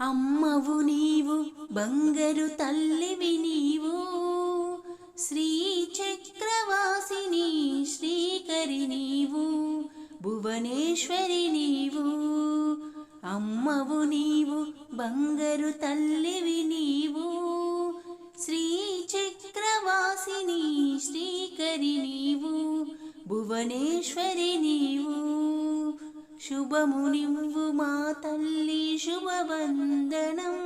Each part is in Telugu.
అమ్మవు నీవు బంగరు తల్లివి నీవు. శ్రీ చక్రవాసిని శ్రీకరి నీవు భువనేశ్వరి నీవు. అమ్మవు నీవు బంగరు తల్లివి నీవు. శ్రీ చక్రవాసిని శ్రీకరి నీవు భువనేశ్వరి నీవు. శుభము నివ్వు మా తల్లి శుభవందనం.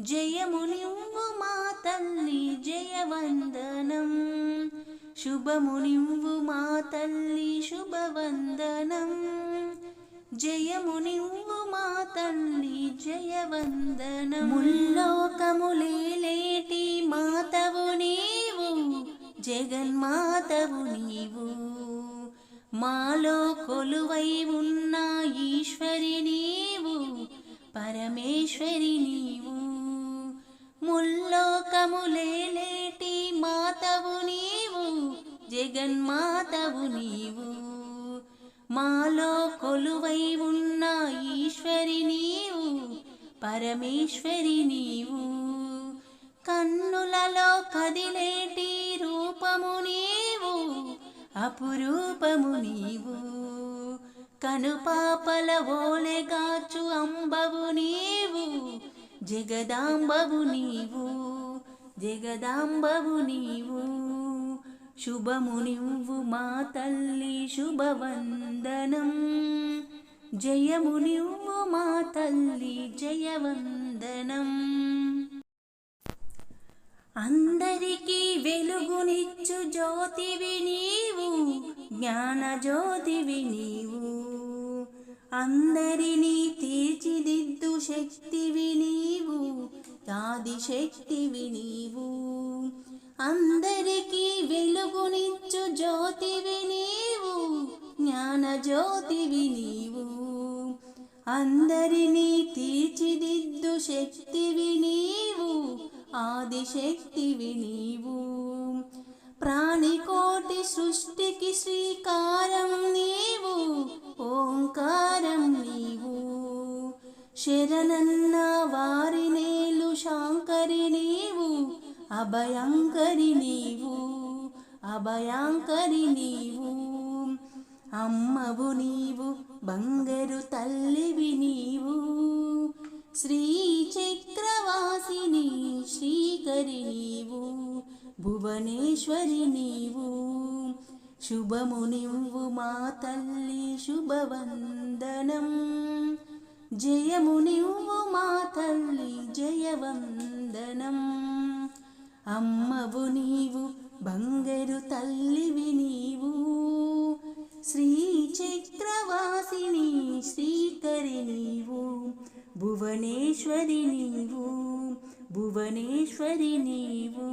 జయము నివ్వు మా తల్లి జయవందనం. శుభము నివ్వు మా తల్లి శుభవందనం. జయము నివ్వు మా తల్లి జయవందనం. ముల్లోకములేలేటి మాతవు నీవు జగన్మాతవు నీవు. మాలో కొలువై ఉన్న ఈశ్వరి నీవు పరమేశ్వరి నీవు. ముల్లోకములేటి మాతవు నీవు జగన్మాతవు నీవు. మాలో కొలువై ఉన్న ఈశ్వరి నీవు పరమేశ్వరి నీవు. కన్నులలో కదిలేటి రూపము అపురూపము నీవు. కనుపాపల ఓలెగాచు అంబవు నీవు. జగదాంబవు నీవు. జగదాంబవు నీవు. శుభము నివ్వు మా తల్లి శుభవందనం. జయము నివ్వు మా తల్లి జయవందనం. అందరికీ వెలుగునిచ్చు జ్యోతివి నీవు జ్ఞాన జ్యోతివి నీవు అందరినీ తీర్చిదిద్దు శక్తివి నీవు ఆది శక్తివి నీవు అందరికీ వెలుగునిచ్చు జ్యోతివి నీవు జ్ఞాన జ్యోతివి నీవు అందరినీ తీర్చిదిద్దు శక్తివి నీవు ఆదిశక్తివి నీవు. ప్రాణికోటి సృష్టికి శ్రీకారం నీవు ఓంకారం నీవు. శరణన్న వారి నేలు శాంకరి నీవు అభయంకరి నీవు అభయాంకరి నీవు. అమ్మవు నీవు బంగరు తల్లివి నీవు. శ్రీ సుందరి నీవు భువనేశ్వరి నీవు. శుభము నివ్వు మా తల్లి శుభవందనం. జయము నివ్వు మా తల్లి జయవందనం. అమ్మవు నీవు బంగరు తల్లివి నీవు. శ్రీ చక్రవాసిని శ్రీకరి నీవు భువనేశ్వరి నీవు. భువనేశ్వరి నీవు